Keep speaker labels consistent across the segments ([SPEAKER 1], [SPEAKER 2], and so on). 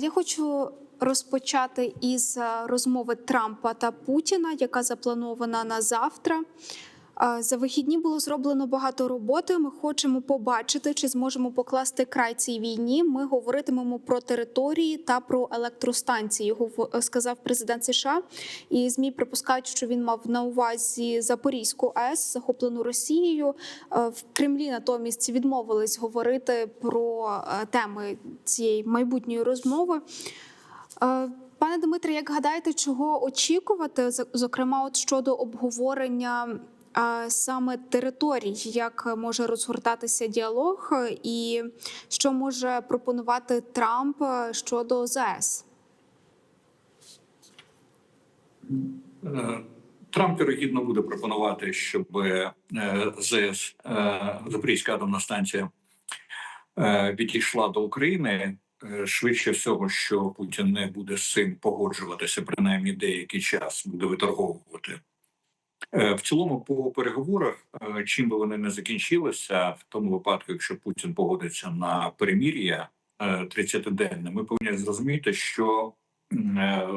[SPEAKER 1] Я хочу розпочати із е, розмови Трампа та Путіна, яка запланована на завтра. Е, За вихідні було зроблено багато роботи. Ми хочемо побачити, чи зможемо покласти край цій війні. Ми говоритимемо про території та про електростанції. гов- сказав президент США. І змі припускають, що він мав на увазі Запорізьку АЕС, захоплену Росією. Е, В Кремлі натомість відмовились говорити про е, теми цієї майбутньої розмови. Е, Пане Дмитре, як гадаєте, чого очікувати, зокрема, от щодо обговорення е, саме територій, як може розгортатися діалог, е, і що може пропонувати Трамп е, щодо ЗАЕС?
[SPEAKER 2] Е, Трамп вірогідно буде пропонувати, щоб ЗС Запорізька атомна станція відійшла до України. Швидше всього, що Путін не буде з цим погоджуватися, принаймні деякий час буде виторговувати. Е, В цілому, по переговорах, е, чим би вони не закінчилися, в тому випадку, якщо Путін погодиться на перемір'я е, 30-денне, ми повинні зрозуміти, що е,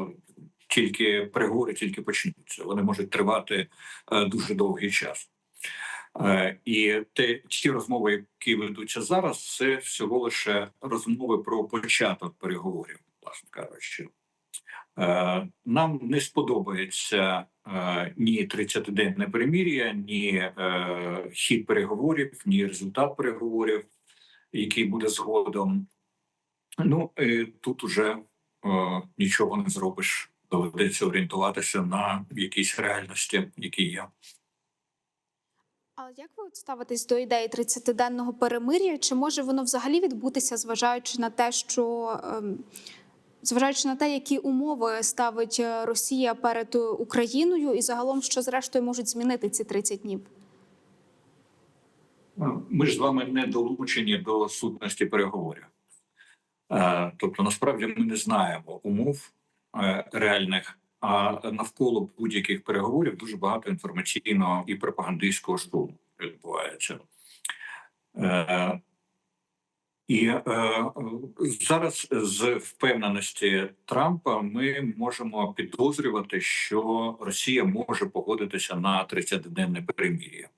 [SPEAKER 2] тільки переговори тільки почнуться. Вони можуть тривати е, дуже довгий час. Е, І те, ті розмови, які ведуться зараз, це всього лише розмови про початок переговорів, власне кажучи. Е, Нам не сподобається е, ні 30-денне перемір'я, ні е, хід переговорів, ні результат переговорів, який буде згодом. Ну і тут уже е, нічого не зробиш. Доведеться орієнтуватися на якісь реальності, які є.
[SPEAKER 1] А як ви ставитесь до ідеї 30-денного перемир'я? Чи може воно взагалі відбутися, зважаючи на те, що ем, зважаючи на те, які умови ставить е, Росія перед е, Україною, і загалом, що зрештою можуть змінити ці 30 днів?
[SPEAKER 2] Ну, Ми ж з вами не долучені до сутності переговорів. Е, Тобто, насправді ми не знаємо умов реальних, а навколо будь-яких переговорів дуже багато інформаційного і пропагандистського штурму відбувається. І е, зараз з впевненості Трампа ми можемо підозрювати, що Росія може погодитися на 30-денне перемир'я.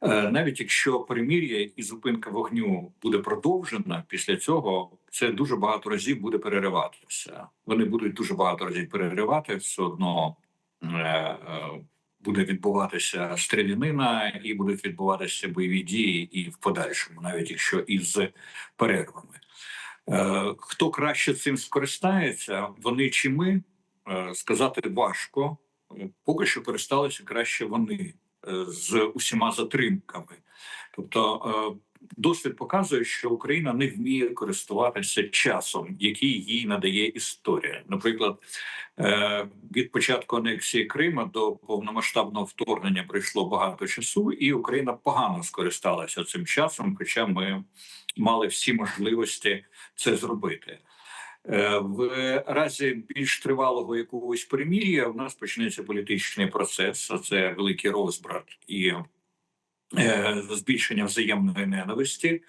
[SPEAKER 2] Е, Навіть якщо перемір'я і зупинка вогню буде продовжена, після цього це дуже багато разів буде перериватися. Вони будуть дуже багато разів переривати, все одно е, е, буде відбуватися стрілянина і будуть відбуватися бойові дії і в подальшому, навіть якщо із перервами. Е, Хто краще цим скористається, вони чи ми е, сказати важко. Поки що користалися краще вони е, з усіма затримками. Тобто, досвід показує, що Україна не вміє користуватися часом, який їй надає історія. Наприклад, е, від початку анексії Крима до повномасштабного вторгнення пройшло багато часу, і Україна погано скористалася цим часом, хоча ми мали всі можливості це зробити. Е, В разі більш тривалого якогось перемір'я у нас почнеться політичний процес, а це великий розбрат і збільшення взаємної ненависті. Е,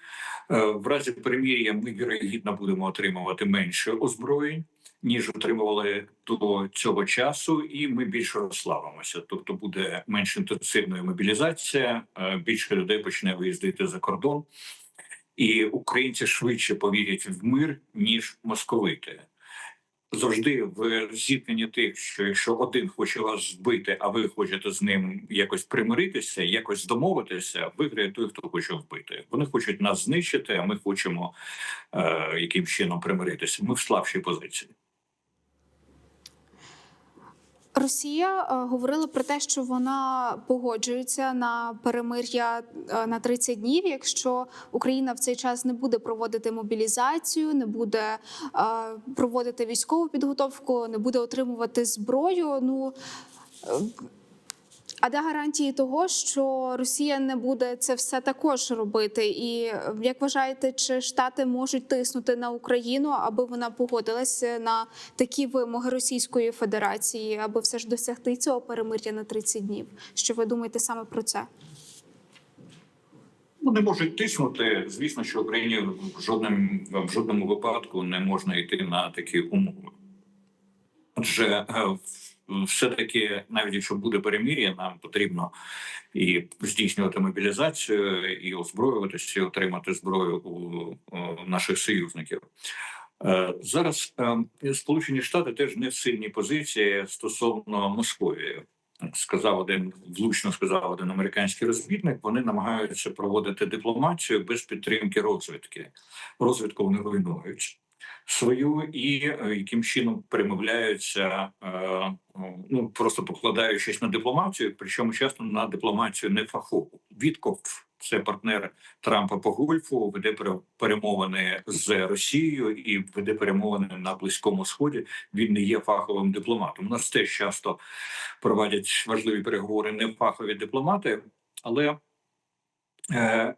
[SPEAKER 2] В разі перемір'я ми вірогідно будемо отримувати менше озброєнь. Ніж отримували до цього часу, і ми більше розслабимося. Тобто буде менш інтенсивною мобілізація, е, більше людей почне виїздити за кордон, і українці швидше повірять в мир ніж московити. Завжди в зіткненні тих, що якщо один хоче вас збити, а ви хочете з ним якось примиритися, якось домовитися, виграє той, хто хоче вбити. Вони хочуть нас знищити, а ми хочемо е, яким чином примиритися. Ми в слабшій позиції.
[SPEAKER 1] Росія е, говорила про те, що вона погоджується на перемир'я е, на 30 днів, якщо Україна в цей час не буде проводити мобілізацію, не буде е, проводити військову підготовку, не буде отримувати зброю. Ну а де гарантії того, що Росія не буде це все також робити? І е, як вважаєте, чи Штати можуть тиснути на Україну, аби вона погодилася на такі вимоги Російської Федерації, аби все ж досягти цього перемир'я на 30 днів? Що ви думаєте саме про це?
[SPEAKER 2] Ну, не можуть тиснути. Звісно, що Україні в жодному, в жодному випадку не можна йти на такі умови. Адже е, в- все-таки, навіть якщо буде перемір'я, нам потрібно і здійснювати мобілізацію, і озброюватися, і отримати зброю у, у наших союзників. Е, Зараз е, Сполучені Штати теж не в сильній позиції стосовно Московії. Сказав один влучно сказав один американський розвідник. Вони намагаються проводити дипломатію без підтримки розвідки. Розвідку вони руйнують свою і е, яким чином перемовляються, е, ну просто покладаючись на дипломатію, причому часто на дипломатію не фахову. Вітков, це партнер Трампа по гольфу, веде пере- перемовини з Росією і веде перемовини на близькому сході. Він не є фаховим дипломатом. У нас теж часто проводять важливі переговори не фахові дипломати, але е,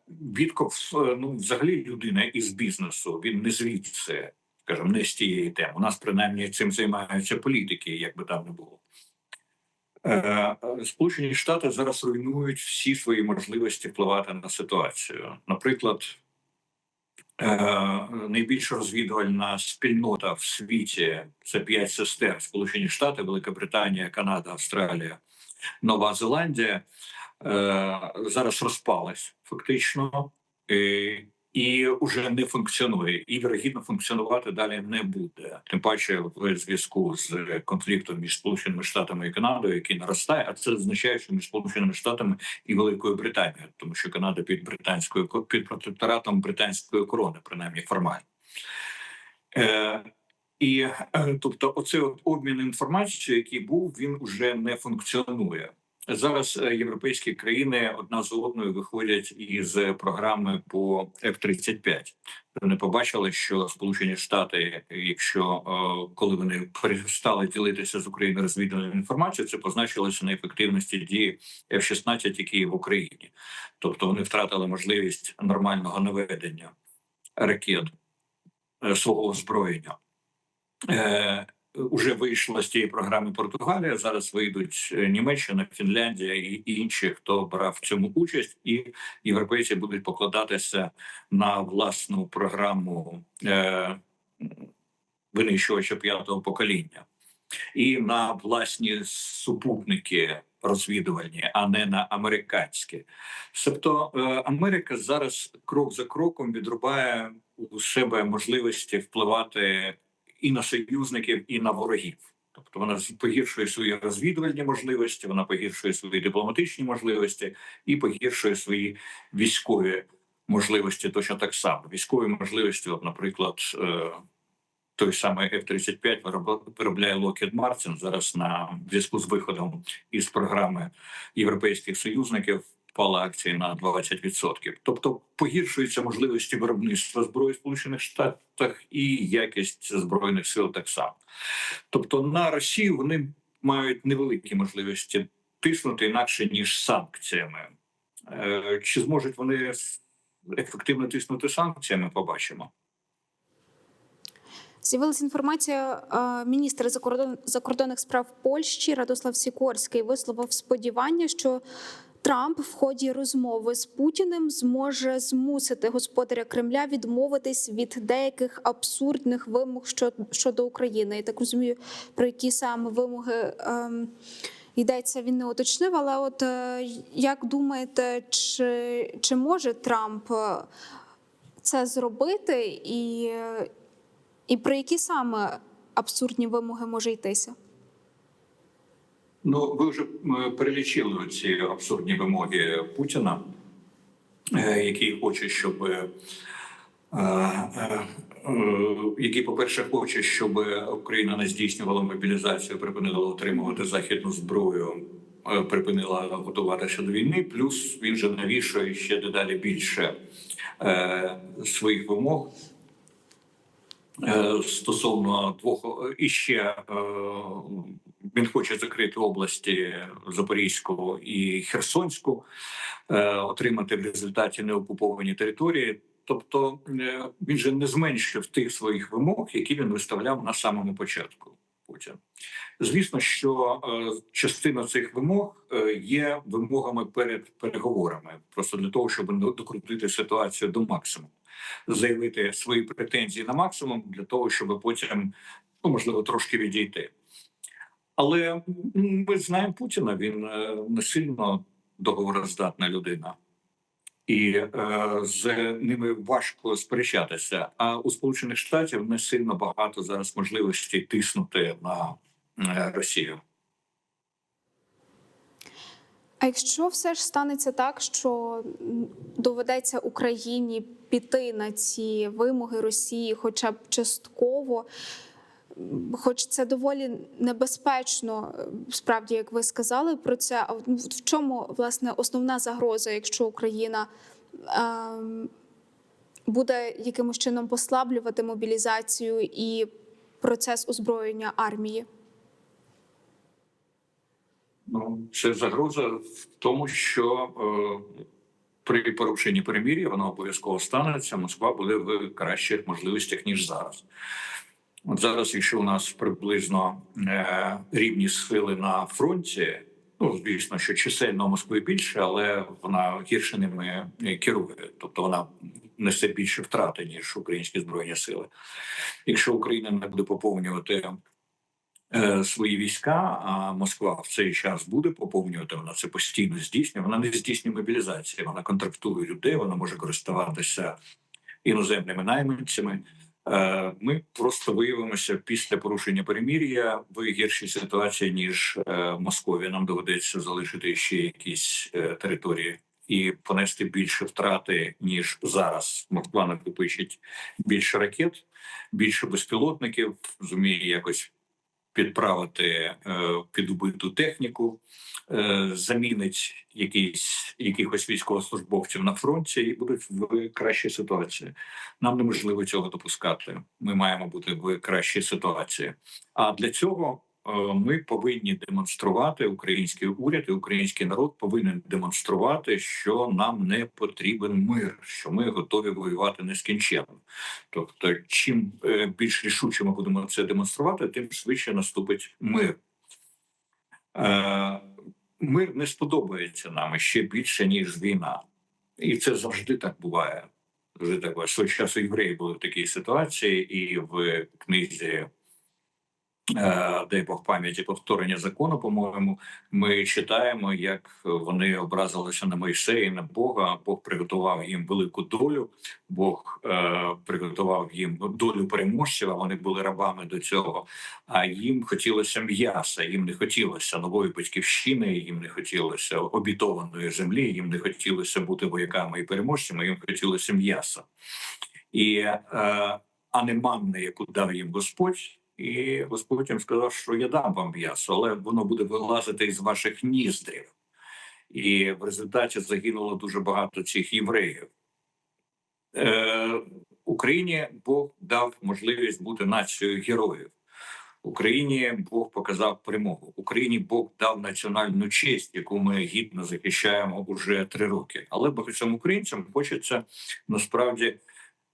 [SPEAKER 2] е, ну взагалі людина із бізнесу. Він не звідси, скажімо, не з тієї теми. У нас принаймні цим займаються політики, як би там не було. Е, Сполучені Штати зараз руйнують всі свої можливості впливати на ситуацію. Наприклад, е, найбільш розвідувальна спільнота в світі це п'ять сестер: Сполучені Штати, Велика Британія, Канада, Австралія, Нова Зеландія. Е, Зараз розпалась фактично. І вже не функціонує, і вірогідно функціонувати далі не буде. Тим паче в зв'язку з конфліктом між Сполученими Штатами і Канадою, який наростає, а це означає, що між Сполученими Штатами і Великою Британією, тому що Канада під британською під протекторатом британської корони, принаймні формально. Е, і е, тобто, оцей обмін інформацією, який був, він уже не функціонує. Зараз е, європейські країни одна з одною виходять із програми по F-35. Вони побачили, що Сполучені Штати, якщо е, коли вони перестали ділитися з Україною розвідувальною інформацією, це позначилося на ефективності дії F-16, які є в Україні. Тобто вони втратили можливість нормального наведення ракет е, свого озброєння. Уже вийшла з тієї програми Португалія. Зараз вийдуть е, Німеччина, Фінляндія і інші, хто брав в цьому участь, і європейці будуть покладатися на власну програму е, винищувача п'ятого покоління і на власні супутники розвідувальні, а не на американські. Тобто е, Америка зараз крок за кроком відрубає у себе можливості впливати і на союзників, і на ворогів. Тобто вона погіршує свої розвідувальні можливості, вона погіршує свої дипломатичні можливості і погіршує свої військові можливості точно так само. Військові можливості, от, наприклад, е, той самий F-35 виробла- виробляє Lockheed Martin зараз на зв'язку з виходом із програми європейських союзників. Впала акції на 20%. Тобто погіршуються можливості виробництва зброї в Сполучених Штатах і якість збройних сил так само. Тобто на Росію вони мають невеликі можливості тиснути інакше ніж санкціями. Е, Чи зможуть вони ефективно тиснути санкціями? Побачимо.
[SPEAKER 1] З'явилася інформація. е, Міністр закордон- закордонних справ Польщі Радослав Сікорський висловив сподівання, що Трамп в ході розмови з Путіним зможе змусити господаря Кремля відмовитись від деяких абсурдних вимог щодо України. Я так розумію, про які саме вимоги. ем, Йдеться, він не уточнив, але от е, як думаєте, чи, чи може Трамп е, це зробити, і, е, і про які саме абсурдні вимоги може йтися?
[SPEAKER 2] Ну, ви вже перелічили ці абсурдні вимоги Путіна, е, який хоче, щоб е, е, який, по-перше, хоче, щоб Україна не здійснювала мобілізацію, припинила отримувати західну зброю, припинила готуватися до війни. Плюс він же навішує ще дедалі більше своїх вимог. Стосовно двох і ще він хоче закрити області Запорізьку і Херсонську, е, отримати в результаті неокуповані території. Тобто е, він же не зменшив тих своїх вимог, які він виставляв на самому початку. Путін. Звісно, що е, частина цих вимог є вимогами перед переговорами, просто для того, щоб до- докрутити ситуацію до максимуму, заявити свої претензії на максимум для того, щоб потім ну можливо трошки відійти. Але ми знаємо Путіна. Він е, не сильно договороздатна людина, і е, з ними важко сперечатися. А у Сполучених Штатів не сильно багато зараз можливостей тиснути на Росію.
[SPEAKER 1] А якщо все ж станеться так, що доведеться Україні піти на ці вимоги Росії, хоча б частково, хоч це доволі небезпечно, справді, як ви сказали про це. А в чому власне основна загроза, якщо Україна ем, буде якимось чином послаблювати мобілізацію і процес озброєння армії?
[SPEAKER 2] Ну це загроза в тому, що е, при порушенні перемір'я воно обов'язково станеться. Москва буде в кращих можливостях ніж зараз. От зараз, якщо у нас приблизно е, рівні сили на фронті, ну звісно, що чисельно Москви більше, але вона гірше ними е, керує, тобто вона несе більше втрати ніж українські збройні сили. Якщо Україна не буде поповнювати е, свої війська, а Москва в цей час буде поповнювати. Вона це постійно здійснює. Вона не здійснює мобілізації, вона контрактує людей, вона може користуватися іноземними найманцями. Е, Ми просто виявимося після порушення перемір'я в гіршій ситуації ніж е, Московія. Нам доведеться залишити ще якісь е, території і понести більше втрати ніж зараз. Москва накопичить більше ракет, більше безпілотників, зуміє якось підправити е, підбиту техніку, е, замінить якісь якихось військовослужбовців на фронті і будуть в кращій ситуації. Нам неможливо цього допускати. Ми маємо бути в кращій ситуації. А для цього ми повинні демонструвати український уряд і український народ повинен демонструвати, що нам не потрібен мир, що ми готові воювати нескінченно. Тобто, чим е, більш рішуче ми будемо це демонструвати, тим швидше наступить мир. Е, Мир не сподобається нам ще більше, ніж війна. І це завжди так буває. Завжди так буває. Свого часу євреї були в такій ситуації, і в книзі е, дай Бог пам'яті повторення закону, по-моєму, ми читаємо, як вони образилися на Мойсея і на Бога. Бог приготував їм велику долю. Бог е, приготував їм долю переможців. А вони були рабами до цього. А їм хотілося м'яса, їм не хотілося нової батьківщини, їм не хотілося обітованої землі, їм не хотілося бути вояками і переможцями. Їм хотілося м'яса і е, а яку дав їм Господь. І Господь їм сказав, що я дам вам м'ясо, але воно буде вилазити із ваших ніздрів. І в результаті загинуло дуже багато цих євреїв. Е, Україні Бог дав можливість бути нацією героїв. Україні Бог показав перемогу. Україні Бог дав національну честь, яку ми гідно захищаємо уже три роки. Але багатьом українцям хочеться насправді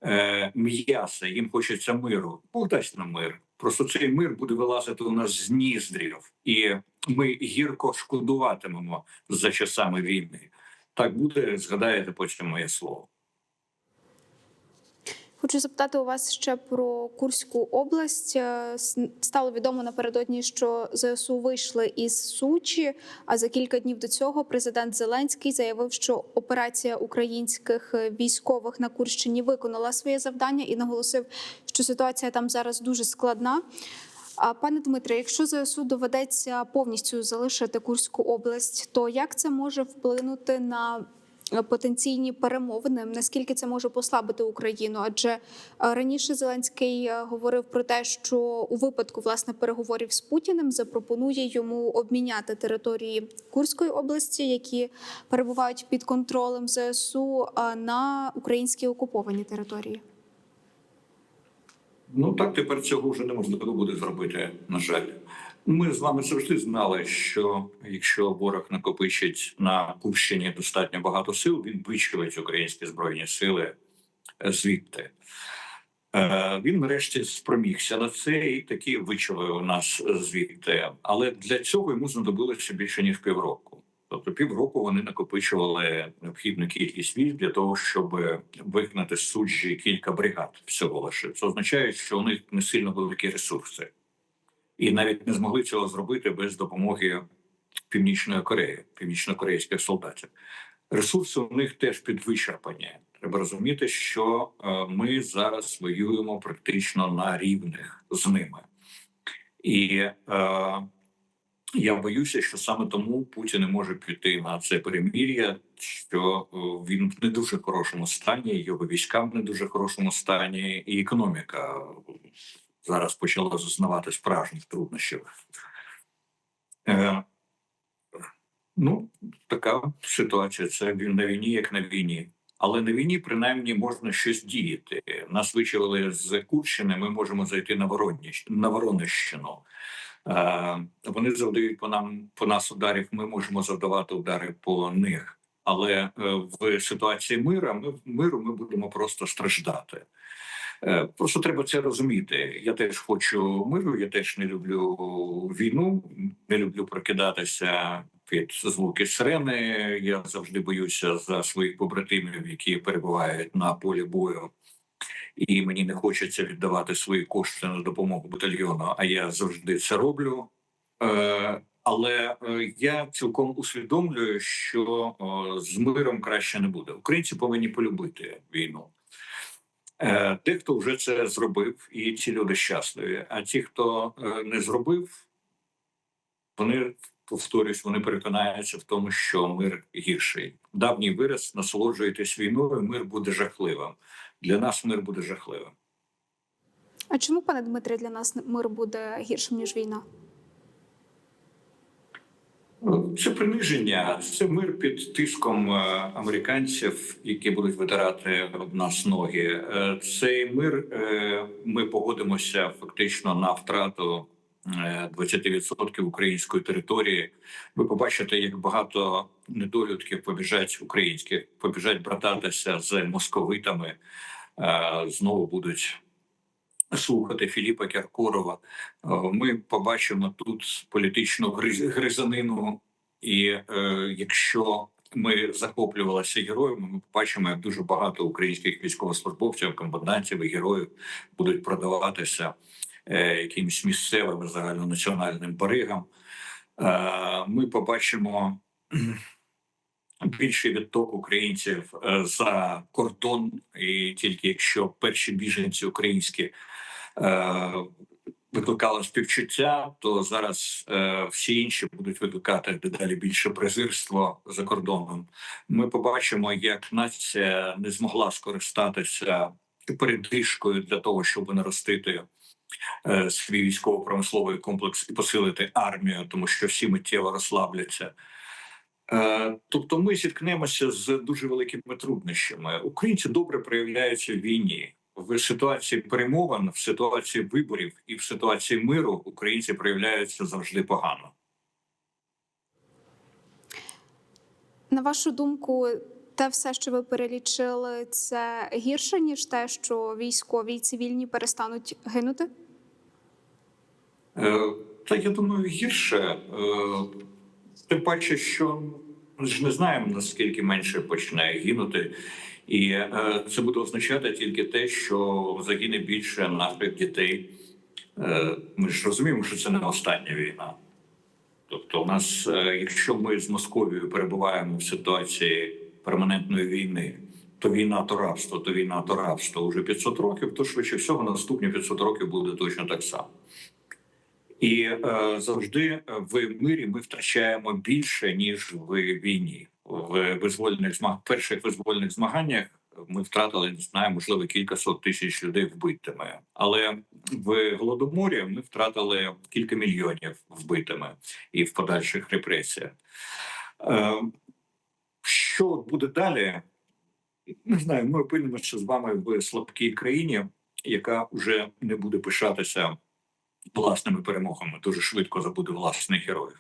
[SPEAKER 2] е, м'яса, їм хочеться миру. Бог дасть нам мир. Просто цей мир буде вилазити у нас з ніздрів, і ми гірко шкодуватимемо за часами війни. Так буде, згадаєте потім моє слово.
[SPEAKER 1] Хочу запитати у вас ще про Курську область. Е, Стало відомо напередодні, що ЗСУ вийшли із Сучі. А за кілька днів до цього президент Зеленський заявив, що операція українських е, військових на Курщині виконала своє завдання і наголосив, що ситуація там зараз дуже складна. А пане Дмитре, якщо ЗСУ доведеться повністю залишити Курську область, то як це може вплинути на потенційні перемовини? Наскільки це може послабити Україну? Адже е, раніше Зеленський е, говорив про те, що у випадку власне переговорів з Путіним запропонує йому обміняти території Курської області, які перебувають під контролем ЗСУ, е, на українські окуповані території.
[SPEAKER 2] Ну так тепер цього вже неможливо буде зробити. На жаль, ми з вами завжди знали, що якщо ворог накопичить на Курщині достатньо багато сил, він вичавить українські збройні сили е, звідти. Е, Він нарешті спромігся на це і таки вичавив нас звідти. Але для цього йому знадобилося більше ніж півроку. Тобто півроку вони накопичували необхідну кількість військ для того, щоб вигнати суджі кілька бригад всього лише. Це означає, що у них не сильно великі ресурси, і навіть не змогли цього зробити без допомоги Північної Кореї, північно-корейських солдатів. Ресурси у них теж підвичерпані. Треба розуміти, що е, ми зараз воюємо практично на рівних з ними, і е, я боюся, що саме тому Путін не може піти на це перемір'я, що е, він в не дуже хорошому стані, його війська в не дуже хорошому стані, і економіка зараз почала зазнавати справжніх труднощів. Е, ну, така ситуація. Це на війні, як на війні. Але на війні принаймні можна щось діяти. Нас вичавили з Курщини. Ми можемо зайти на Воронніщ- на Воронищину. Е, Вони завдають по нам по нас ударів. Ми можемо завдавати удари по них. Але е, в ситуації мира ми миру ми будемо просто страждати. Е, Просто треба це розуміти. Я теж хочу миру. Я теж не люблю війну, не люблю прокидатися під звуки сирени. Я завжди боюся за своїх побратимів, які перебувають на полі бою. І мені не хочеться віддавати свої кошти на допомогу батальйону. А я завжди це роблю. Е, але е, я цілком усвідомлюю, що з миром краще не буде. Українці повинні полюбити війну. Е, Дехто вже це зробив, і ці люди щасливі. А ті, хто е, не зробив, вони повторюсь, вони переконаються в тому, що мир гірший. Давній вираз насолоджуєтесь війною, мир буде жахливим. Для нас мир буде жахливим.
[SPEAKER 1] А чому, пане Дмитре, для нас мир буде гіршим ніж війна?
[SPEAKER 2] Це приниження, це мир під тиском е, американців, які будуть витирати об нас ноги. Е, Цей мир е, ми погодимося фактично на втрату е, 20% української території. Ви побачите, як багато недолюдків побіжать українських, побіжать брататися з московитами, знову будуть слухати Філіпа Кіркорова. Ми побачимо тут політичну гриз- гризанину, і е, якщо ми захоплювалися героями, ми побачимо, як дуже багато українських військовослужбовців, комбатантів і героїв будуть продаватися е, якимось місцевим загальнонаціональним баригам. Е, ми побачимо більший відток українців е, за кордон, і тільки якщо перші біженці українські викликали співчуття, то зараз е, всі інші будуть викликати дедалі більше презирство за кордоном. Ми побачимо, як нація не змогла скористатися передишкою для того, щоб наростити е, свій військово-промисловий комплекс і посилити армію, тому що всі миттєво розслабляться. Е, Тобто ми зіткнемося з дуже великими труднощами. Українці добре проявляються в війні. В ситуації перемовин, в ситуації виборів і в ситуації миру українці проявляються завжди погано.
[SPEAKER 1] На вашу думку, те все, що ви перелічили, це гірше, ніж те, що військові і цивільні перестануть гинути?
[SPEAKER 2] Е, Та я думаю, гірше. Е, Тим паче, що ми ж не знаємо наскільки менше почне гинути, і е, це буде означати тільки те, що загине більше наших дітей. Е, Ми ж розуміємо, що це не остання війна. Тобто, у нас, е, якщо ми з Московією перебуваємо в ситуації перманентної війни, то війна, то рабство, то війна, то рабство уже 500 років, то швидше всього наступні 500 років буде точно так само. І е, завжди в мирі ми втрачаємо більше ніж в війні. В визвольних змаг... перших визвольних змаганнях ми втратили не знаю, можливо, кілька сот тисяч людей вбитими. Але в голодоморі ми втратили кілька мільйонів вбитими і в подальших репресіях. Е, що буде далі? Не знаю. Ми опинимося з вами в слабкій країні, яка вже не буде пишатися власними перемогами. Дуже швидко забуде власних героїв.